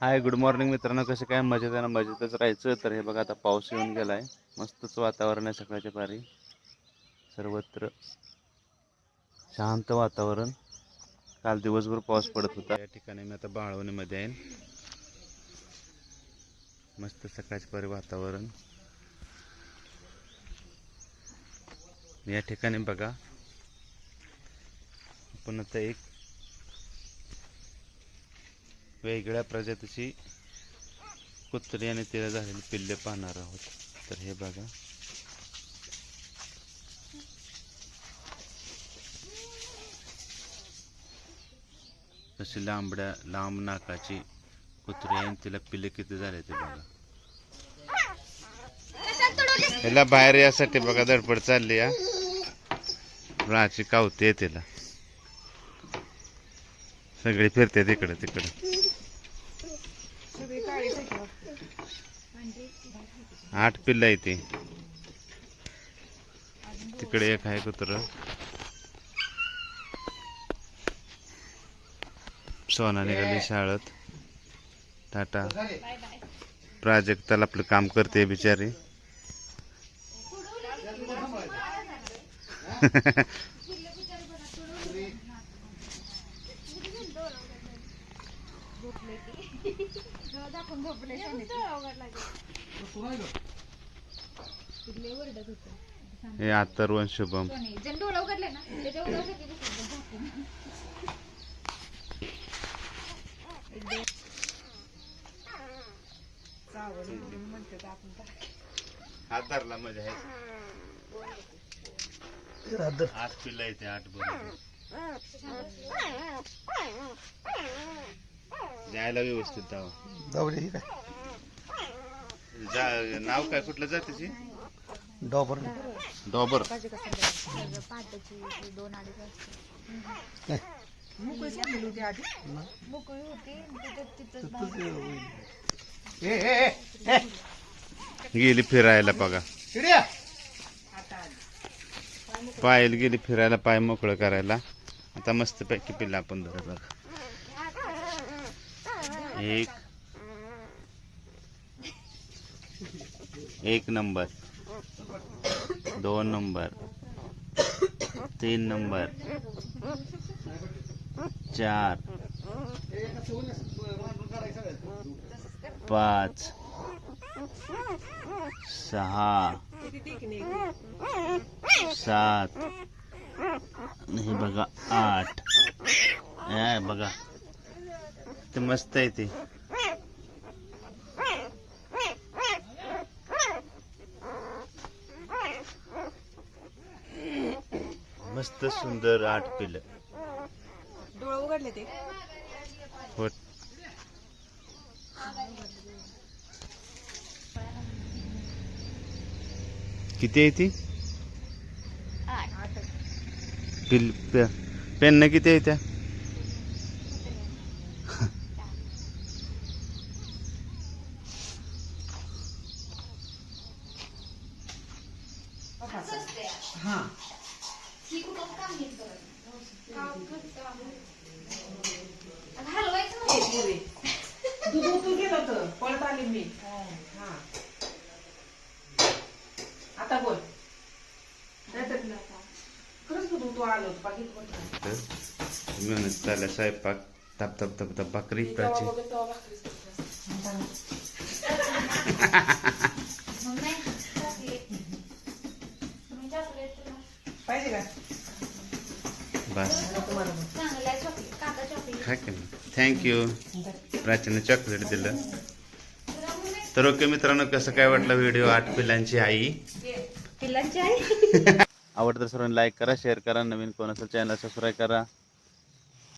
Hi good morning मित्रांनो. कसं काय? मजेत आहे ना मजेतच राहायचं. तर हे बघा आता पाऊस येऊन गेला आहे मस्तच वातावरण आहे सकाळच्या पारी. सर्वत्र शांत वातावरण. काल दिवसभर पाऊस पडत होता. या ठिकाणी मी आता बाळवणीमध्ये आहे. मस्त सकाळच्या पारी वातावरण. या ठिकाणी बघा. आपण आता एक वेगळ्या प्रजातीची कुत्री आणि तिला झालेली पिल्ले पाहणार आहोत. तर हे बघा. कशी लांबड्या लांब नाकाची कुत्री आणि तिला पिल्ले किती झाले ते बघा. ह्याला बाहेर यासाठी बघा धडपड चालली या राची कावते तिला. सगळी फिरते तिकडे तिकडे. आठ पिल्ल आहे ते. तिकडे एक आहे कुत्र. सोना निघाली शाळेत. टाटा. प्राजक्ताला आपलं काम करते बिचारी. हे अथर्वण शुभम जण डोळा उघडले ना त्याच्या. हात धरला मजा आहे. आठ पिल्ला येते आठ बरोबर. जायला व्यवस्थित जावं. दवडी ही काय जा नाव काय कुठलं जातीची? डॉबर. डॉबर. सगळं पाटाची ती दोन अडीच वाजता मोकळी होती आणि तिथं तिथंच बाहेर. ए ए ए. गेली फिरायला बघा. चिडिया पायल गेली फिरायला पाय मोकळं करायला. आता मस्त पैकी पिल्ला आपण धरत बघा. एक। एक नंबर। दोन नंबर। तीन नंबर। चार। पाँच। सहा। सात। आणि हे बघा आठ बघा ते मस्त आहे ते. मस्त सुंदर आठ पिलं. डोळे उघडले ते. किती आहे ती? आठ. पिल पेन किती आहे त्या? हा. दूध उतू गेलं होतं. पळत आले मी. हा. आता बोल. खरंच दूध आलं बाकी नाही. तर स्वयंपाक तप तप तप तप भाकरी प्राची थँक्यू प्राचीनं चॉकलेट दिलं. तर ओके मित्रांनो कसं काय वाटलं व्हिडिओ आठ पिलांची आई? पिल्लांची आई? आवडतं तर सर्वांनी लाईक करा शेअर करा. नवीन कोण असेल चॅनल सबस्क्राईब करा.